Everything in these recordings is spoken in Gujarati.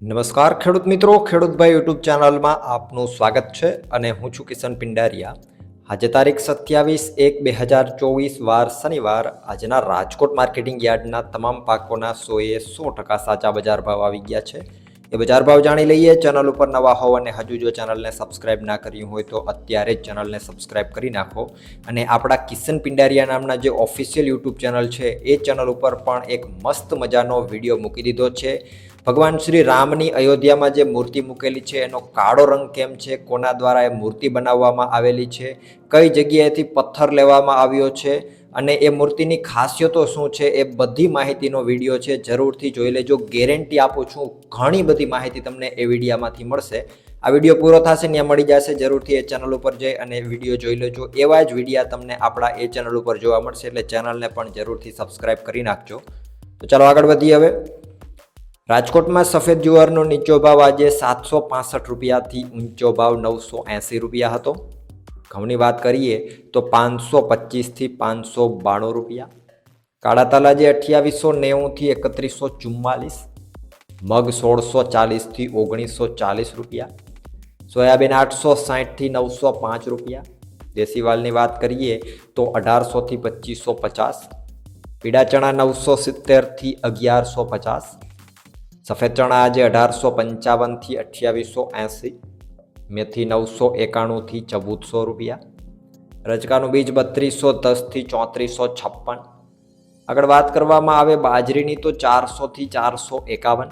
નમસ્કાર, ખેડૂત મિત્રો. ખેડૂતભાઈ યુટ્યુબ ચેનલમાં આપનું સ્વાગત છે અને હું છું કિશન પિંડારિયા. આજે તારીખ સત્યાવીસ એક બે હજાર ચોવીસ, વાર શનિવાર. આજના રાજકોટ માર્કેટિંગ યાર્ડના તમામ પાકોના સોએ સો ટકા સાચા બજાર ભાવ આવી ગયા છે. એ બજાર ભાવ જાણી લઈએ. ચેનલ ઉપર નવા હોવ અને હજુ જો ચેનલને સબસ્ક્રાઇબ ના કર્યું હોય તો અત્યારે જ ચેનલને સબસ્ક્રાઇબ કરી નાખો. અને આપણા કિશન પિંડારિયા નામના જે ઓફિશિયલ યુટ્યુબ ચેનલ છે, એ ચેનલ ઉપર પણ એક મસ્ત મજાનો વીડિયો મૂકી દીધો છે. ભગવાન શ્રી રામની અયોધ્યામાં જે મૂર્તિ મૂકેલી છે, એનો કાળો રંગ કેમ છે, કોના દ્વારા એ મૂર્તિ બનાવવામાં આવેલી છે, કઈ જગ્યાએથી પથ્થર લેવામાં આવ્યો છે અને એ મૂર્તિની ખાસિયતો શું છે એ બધી માહિતીનો વીડિયો છે, જરૂરથી જોઈ લેજો. ગેરંટી આપું છું, ઘણી બધી માહિતી તમને એ વિડીયામાંથી મળશે. આ વીડિયો પૂરો થશે ત્યાં મળી જશે, જરૂરથી એ ચેનલ ઉપર જઈ અને વીડિયો જોઈ લેજો. એવા જ વિડીયા તમને આપણા એ ચેનલ ઉપર જોવા મળશે, એટલે ચેનલને પણ જરૂરથી સબસ્ક્રાઇબ કરી નાખજો. તો ચાલો આગળ વધીએ હવે. રાજકોટમાં સફેદ જુવારનો નીચો ભાવ આજે સાતસો પાસઠ રૂપિયાથી ઊંચો ભાવ નવસો એંસી રૂપિયા હતો. ઘઉંની વાત કરીએ તો પાંચસો પચીસથી પાંચસો બાણું રૂપિયા. કાળા તલાજી અઠ્યાવીસો નેવુંથી એકત્રીસો ચુમ્માલીસ. મગ સોળસો ચાલીસથી ઓગણીસો ચાલીસ રૂપિયા. સોયાબીન આઠસો સાહીઠથી નવસો પાંચ રૂપિયા. દેશી વાલની વાત કરીએ તો અઢારસોથી પચીસો પચાસ. પીળા ચણા નવસો સિત્તેરથી અગિયારસો પચાસ. સફેદ ચણા આજે અઢારસો પંચાવનથી અઠ્યાવીસો એંસી. મેથી નવસો એકાણુંથી ચૌદસો રૂપિયા. રજકાનું બીજ બત્રીસો દસથી ચોત્રીસો છપ્પન. આગળ વાત કરવામાં આવે બાજરીની તો ચારસોથી ચારસો એકાવન.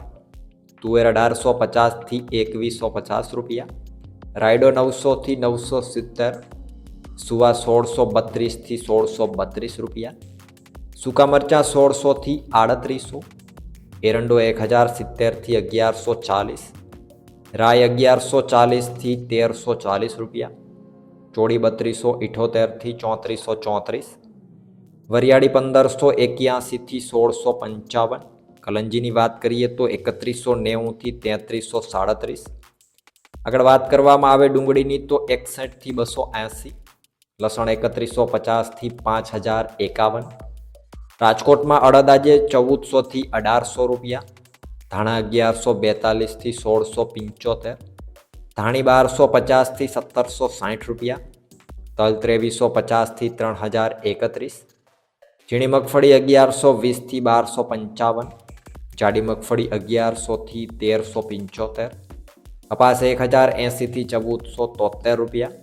તુવેર અઢારસો પચાસથી એકવીસો પચાસ રૂપિયા. રાયડો નવસોથી નવસો સિત્તેર. સુવા સોળસો બત્રીસથી સોળસો બત્રીસ રૂપિયા. સૂકા મરચાં સોળસોથી આડત્રીસો. એરંડો એક હજાર સિત્તેરથી અગિયારસો ચાલીસ. રાય અગિયારસો ચાલીસથી તેરસો ચાલીસ રૂપિયા. ચોડી બત્રીસો ઇઠોતેરથી ચોત્રીસો ચોત્રીસ. વરિયાળી પંદરસો એક્યાસીથી સોળસો પંચાવન. કલંજીની વાત કરીએ તો એકત્રીસો નેવુંથી તેત્રીસો સાડત્રીસ. આગળ વાત કરવામાં આવે ડુંગળીની તો એકસઠથી બસો એંસી. લસણ એકત્રીસો પચાસથી પાંચ હજાર એકાવન. રાજકોટમાં અડદ આજે ચૌદસોથી અઢારસો રૂપિયા. ધાણા અગિયારસો બેતાલીસથી સોળસો પંચોતેર, ધાણી બારસો પચાસથી સત્તરસો સાઠ રૂપિયા, તલ ત્રેવીસો પચાસથી ત્રણ હજાર એકત્રીસ, ઝીણી મગફળી અગિયારસો વીસથી બારસો પંચાવન, જાડી મગફળી અગિયારસોથી તેરસો પંચોતેર, કપાસ એક હજાર એંસીથી ચૌદસો તોતેર રૂપિયા.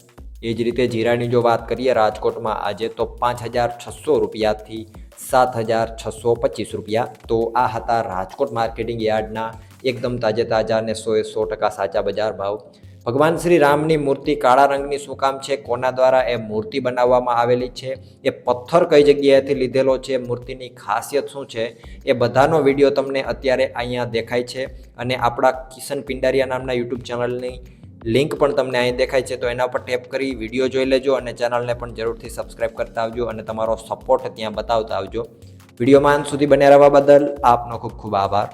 એ જ રીતે જીરાની જો વાત કરીએ, રાજકોટમાં આજે તો પાંચ હજાર છસો રૂપિયાથી સાત હજાર છસો પચીસ રૂપિયા. તો આ હતા રાજકોટ માર્કેટિંગ યાર્ડના એકદમ તાજે તાજા અને સોએ સો ટકા સાચા બજાર ભાવ. ભગવાન શ્રી રામની મૂર્તિ કાળા રંગની શું કામ છે? કોના દ્વારા એ મૂર્તિ બનાવવામાં આવેલી છે? એ પથ્થર કઈ જગ્યાએથી લીધેલો છે? મૂર્તિની ખાસિયત શું છે? એ બધાનો વીડિયો તમને અત્યારે અહીંયા દેખાય છે. અને આપણા કિશન પિંડારિયા નામના યુટ્યુબ ચેનલની લિંક પણ તમને અહીં દેખાય છે, તો એના પર ટેપ કરી વીડિયો જોઈ લેજો અને ચેનલને પણ જરૂરથી સબસ્ક્રાઇબ કરતા આવજો અને તમારો સપોર્ટ ત્યાં બતાવતા આવજો. વિડીયોમાં અંત સુધી બન્યા રહેવા બદલ આપનો ખૂબ ખૂબ આભાર.